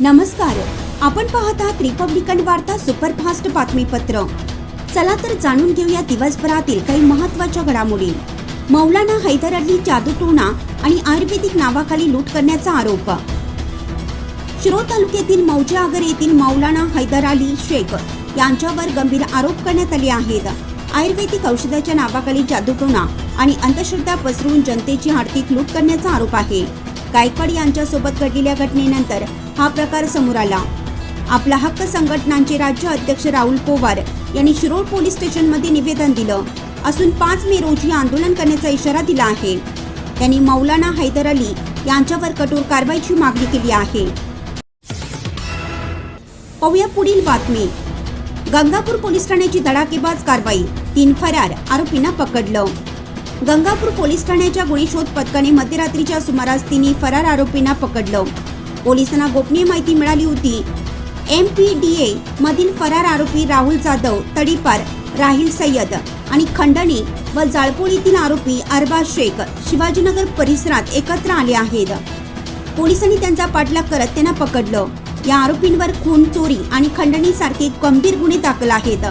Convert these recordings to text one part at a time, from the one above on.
नमस्कार. आपण पाहता रिपब्लिकन वार्ता सुपरफास्ट बातमीपत्र. चला तर जाणून घेऊया दिवसभरातील काही महत्त्वाच्या घडामोडी. मौलाना हैदर अली जादूटोणा आणि आयुर्वेदिक नावाखाली लूट करण्याचा आरोप. शिरोळ तालुक्यातील मौजे आगर येथील मौलाना हैदर अली शेख यांच्यावर गंभीर आरोप करण्यात आले आहेत. आयुर्वेदिक औषधाच्या नावाखाली जादूटोणा आणि अंधश्रद्धा पसरवून जनतेची आर्थिक लूट करण्याचा आरोप आहे. गायकवाड यांच्यासोबत घडलेल्या घटनेनंतर हा प्रकार समोर आला. आपला हक्क संघटनांचे राज्य अध्यक्ष राहुल पोवार यांनी शिरोळ पोलीस स्टेशनमध्ये निवेदन दिलं. असून पाच मे रोजी आंदोलन करण्याचा इशारा दिला आहे. त्यांनी मौलाना हैदर अली यांच्यावर कठोर कारवाईची मागणी केली आहे. पाहूया पुढील बातमी. गंगापूर पोलीस ठाण्याची धडाकेबाज कारवाई. तीन फरार आरोपींना पकडलं. गंगापूर पोलीस ठाण्याच्या गुन्हे शोध पथकाने मध्यरात्रीच्या सुमारास तिन्ही फरार आरोपींना पकडलं. पोलिसांना गोपनीय माहिती मिळाली होती. एम पी डी ए मधील फरार आरोपी राहुल जाधव तडीपार राहिल सय्यद आणि खंडणी व जाळपोळीतील आरोपी अरबाज शेख शिवाजीनगर परिसरात एकत्र आले आहेत. पोलिसांनी त्यांचा पाठलाग करत त्यांना पकडलं. या आरोपींवर खून चोरी आणि खंडणी सारखे गंभीर गुन्हे दाखल आहेत.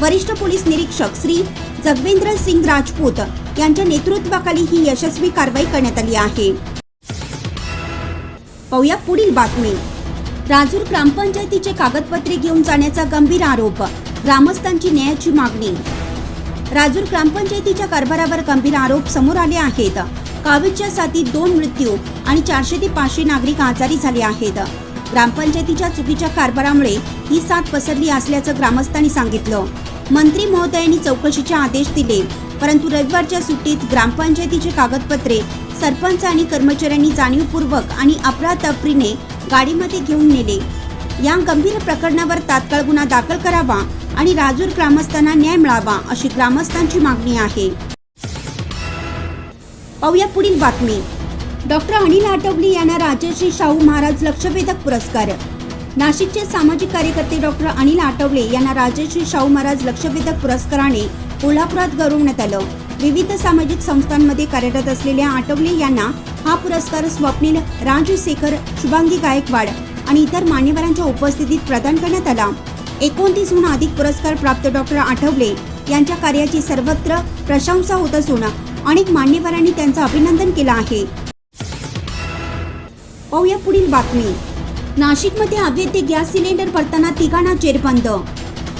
वरिष्ठ पोलीस निरीक्षक श्री जगवेंद्र सिंग राजपूत यांच्या नेतृत्वाखाली ही यशस्वी कारवाई करण्यात आली आहे. पाहूया पुढील बातमी. राजूर ग्रामपंचायतीचे कागदपत्रे घेऊन जाण्याचा गंभीर आरोप ग्रामस्थांची न्यायाची मागणी. राजूर ग्रामपंचायतीच्या कारभारावर गंभीर आरोप समोर आले आहेत. कावीडच्या साथीत दोन मृत्यू आणि चारशे ते पाचशे नागरिक आजारी झाले आहेत. ग्रामपंचायतीच्या चुकीच्या कारभारामुळे ही साथ पसरली असल्याचं ग्रामस्थांनी सांगितलं. मंत्री महोदयांनी चौकशीचे आदेश दिले परंतु रविवारच्या सुट्टीत ग्रामपंचायतीचे कागदपत्रे सरपंच आणि कर्मचाऱ्यांनी जाणीवपूर्वक आणि अफरातफरीने गाडीमध्ये घेऊन नेले. या गंभीर प्रकरणावर तात्काळ गुन्हा दाखल करावा आणि राजूर ग्रामस्थांना न्याय मिळावा अशी ग्रामस्थांची मागणी आहे. पाहूया पुढील बातमी. डॉक्टर अनिल आटवली यांना राजश्री शाहू महाराज लक्षवेधक पुरस्कार. नाशिकचे सामाजिक कार्यकर्ते डॉक्टर अनिल आटवले यांना राजश्री शाहू महाराज लक्षवेधक पुरस्काराने कोल्हापुरात गौरवण्यात आलं. विविध सामाजिक संस्थांमध्ये कार्यरत असलेल्या आटवले यांना हा पुरस्कार स्वप्नील राजशेखर शुभांगी गायकवाड आणि इतर मान्यवरांच्या उपस्थितीत प्रदान करण्यात आला. एकोणतीसहून अधिक पुरस्कार प्राप्त डॉक्टर आठवले यांच्या कार्याची सर्वत्र प्रशंसा होत असून अनेक मान्यवरांनी त्यांचं अभिनंदन केलं आहे. पाहूया पुढील बातमी. नाशिकमध्ये अवैध गॅस सिलेंडर भरताना तिघांना जेरबंद.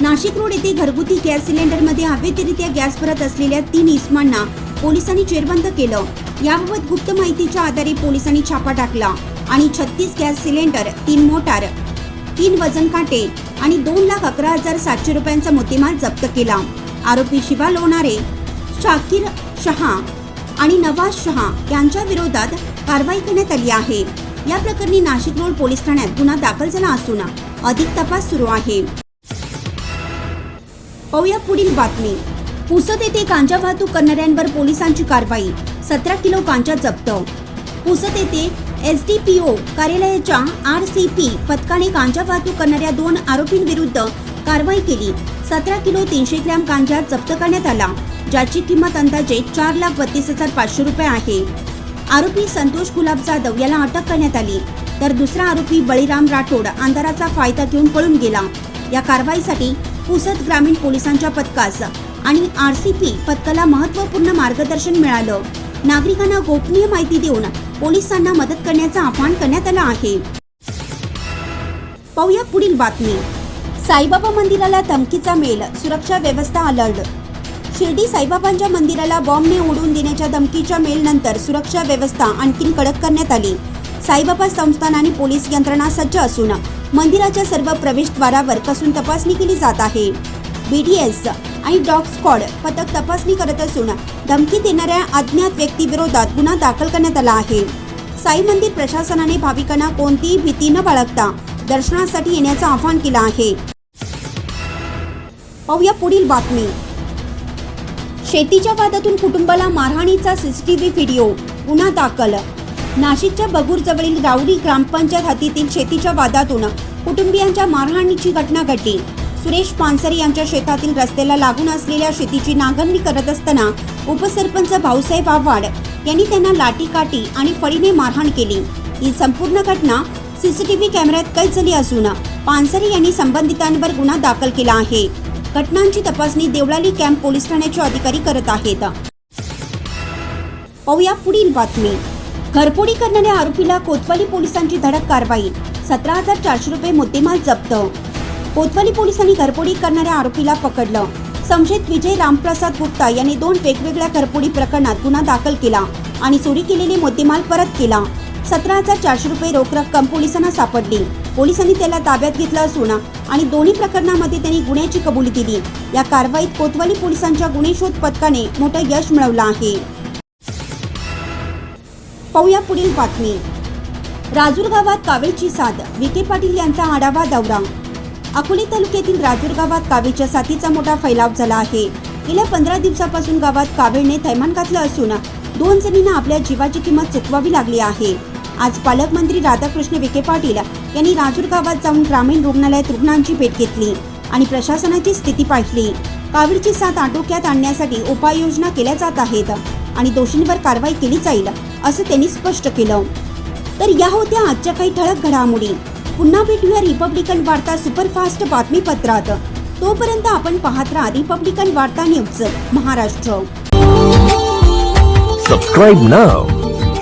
नाशिक रोड येथे घरगुती गॅस सिलेंडरमध्ये अवैधरित्या गॅस भरत असलेल्या तीन इस्मांना पोलिसांनी जेरबंद केलं. याबाबत गुप्त माहितीच्या आधारे पोलिसांनी छापा टाकला आणि छत्तीस गॅस सिलेंडर तीन मोटार तीन वजन काटे आणि दोन लाख अकरा हजार सातशे रुपयांचा मुद्देमाल जप्त केला. आरोपी शिवा लोणारे शाकिर शहा आणि नवाज शहा यांच्या विरोधात कारवाई करण्यात आली आहे. या प्रकरणी नाशिक रोड पोलीस ठाण्यात गुन्हा दाखल झाला असून अधिक तपास सुरू आहे. पाहूया पुढील बातमी. पुसद येथे गांजा वाहतूक करणाऱ्यांवर पोलिसांची कारवाई. सतरा किलो गांजा जप्त. पुसद येथे एस डी पी ओ कार्यालयाच्या आर सी पी पथकाने गांजा वाहतूक करणाऱ्या दोन आरोपींविरुद्ध कारवाई केली. सतरा किलो तीनशे ग्रॅम गांजा जप्त करण्यात आला ज्याची किंमत अंदाजे चार लाख बत्तीस हजार पाचशे रुपये आहे. आरोपी संतोष गुलाब जाधव याला अटक करण्यात आली. तर दुसरा आरोपी बळीराम राठोड अंधाराचा फायदा घेऊन पळून गेला. या कारवाईसाठी पुसद ग्रामीण पोलिसांच्या पथकास आणि आर सी पी पथकाला महत्त्वपूर्ण मार्गदर्शन मिळालं. नागरिकांना गोपनीय माहिती देऊन पोलिसांना मदत करण्याचं आवाहन करण्यात आलं आहे. पाहूया पुढील बातमी. साईबाबा मंदिराला धमकीचा मेल सुरक्षा व्यवस्था अलर्ट शिर्डी साईबाबांच्या मंदिराला बॉम्बने उडवून देण्याच्या धमकीच्या मेलनंतर सुरक्षा व्यवस्था आणखीन कडक करण्यात आली. साईबाबा संस्थान आणि पोलीस यंत्रणा सज्ज असून मंदिराच्या सर्व प्रवेशद्वारावर कसून तपासणी केली जात आहे. बीडीएस आणि डॉग स्क्वॉड पथक तपासणी करत असून धमकी देणाऱ्या अज्ञात व्यक्तीविरोधात गुन्हा दाखल करण्यात आला आहे. साई मंदिर प्रशासनाने भाविकांना कोणतीही भीती न बाळगता दर्शनासाठी येण्याचं आवाहन केलं आहे. पाहूया पुढील बातमी. शेतीच्या वादातून कुटुंबाला मारहाणीचा सीसीटीव्ही व्हिडिओ गुन्हा दाखल. नाशिकच्या बगूर जवळील राऊरी ग्रामपंचायत हद्दीतील शेतीच्या वादातून कुटुंबियांच्या मारहाणीची घटना घडली. सुरेश पानसरे यांच्या शेतातील रस्त्याला लागून असलेल्या शेतीची नांगरणी करत असताना उपसरपंच भाऊसाहेब आव्हाड यांनी त्यांना लाठीकाठी आणि फळीने मारहाण केली. ही संपूर्ण घटना सीसीटीव्ही कॅमेऱ्यात कैद झाली असून पानसरे यांनी संबंधितांवर गुन्हा दाखल केला आहे. घटनांची तपासणी देवळाली कॅम्प पोलीस ठाण्याचे अधिकारी करत आहेत. पाहूया पुढील बातमी. घरफोडी करणाऱ्या आरोपीला कोतवाली पोलिसांची धडक कारवाई सतरा हजार चारशे रुपये मुद्देमाल जप्त. कोतवाली पोलिसांनी घरफोडी करणाऱ्या आरोपीला पकडलं. संशयित विजय रामप्रसाद गुप्ता यांनी दोन वेगवेगळ्या घरफोडी प्रकरणात गुन्हा दाखल केला आणि चोरी केलेले मुद्देमाल परत केला. सतरा हजार चारशे रुपये रोख रक्कम पोलिसांना सापडली. पोलिसांनी त्याला ताब्यात घेतलं असून आणि दोन्ही प्रकरणामध्ये त्यांनी गुन्ह्याची कबुली दिली. या कारवाईत कोतवाली पोलिसांच्या गुन्हे शोध पथकाने मोठं यश मिळवलं आहे. पाहूया पुढील बातमी. राजूर गावात कावेची साथ. विखे पाटील यांचा आढावा दौरा. अकोले तालुक्यातील राजूर गावात कावेच्या साथीचा मोठा फैलाव झाला आहे. गेल्या पंधरा दिवसापासून गावात कावेळने थैमान घातलं असून दोन जणींना आपल्या जीवाची किंमत चुकवावी लागली आहे. आज पालकमंत्री राधाकृष्ण विखे पाटील यांनी राजूर गावात जाऊन ग्रामीण रुग्णालयात रुग्णांची भेट घेतली आणि प्रशासनाची स्थिती पाहिली. कावीळची साथ आटोक्यात आणण्यासाठी उपाययोजना केल्या जात आहेत आणि दोषींवर कारवाई केली जाईल असं त्यांनी स्पष्ट केलं. तर या होत्या आजच्या काही ठळक घडामोडी. पुन्हा भेटूया रिपब्लिकन वार्ता सुपरफास्ट बातमीपत्रात. तोपर्यंत आपण पाहत राहा रिपब्लिकन वार्ता news Maharashtra. Subscribe now